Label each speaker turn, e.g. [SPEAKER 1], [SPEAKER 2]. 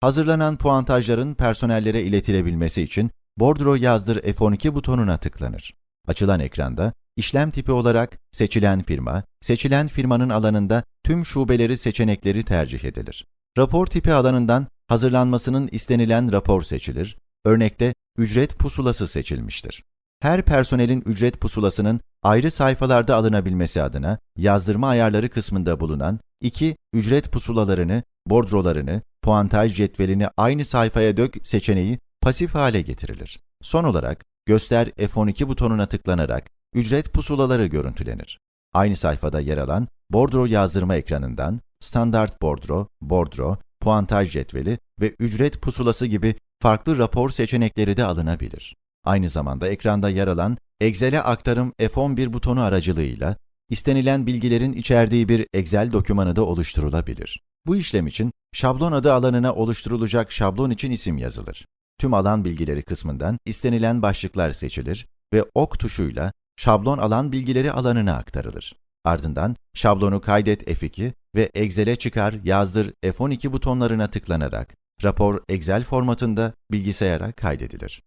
[SPEAKER 1] hazırlanan puantajların personellere iletilebilmesi için Bordro yazdır F12 butonuna tıklanır. Açılan ekranda işlem tipi olarak seçilen firma, seçilen firmanın alanında tüm şubeleri seçenekleri tercih edilir. Rapor tipi alanından hazırlanmasının istenilen rapor seçilir. Örnekte ücret pusulası seçilmiştir. Her personelin ücret pusulasının ayrı sayfalarda alınabilmesi adına yazdırma ayarları kısmında bulunan iki ücret pusulalarını, bordrolarını, puantaj cetvelini aynı sayfaya dök seçeneği pasif hale getirilir. Son olarak göster F12 butonuna tıklanarak ücret pusulaları görüntülenir. Aynı sayfada yer alan bordro yazdırma ekranından standart bordro, bordro, puantaj cetveli ve ücret pusulası gibi farklı rapor seçenekleri de alınabilir. Aynı zamanda ekranda yer alan Excel'e aktarım F11 butonu aracılığıyla istenilen bilgilerin içerdiği bir Excel dokümanı da oluşturulabilir. Bu işlem için şablon adı alanına oluşturulacak şablon için isim yazılır. Tüm alan bilgileri kısmından istenilen başlıklar seçilir ve ok tuşuyla şablon alan bilgileri alanına aktarılır. Ardından şablonu kaydet F2 ve Excel'e çıkar yazdır F12 butonlarına tıklanarak rapor Excel formatında bilgisayara kaydedilir.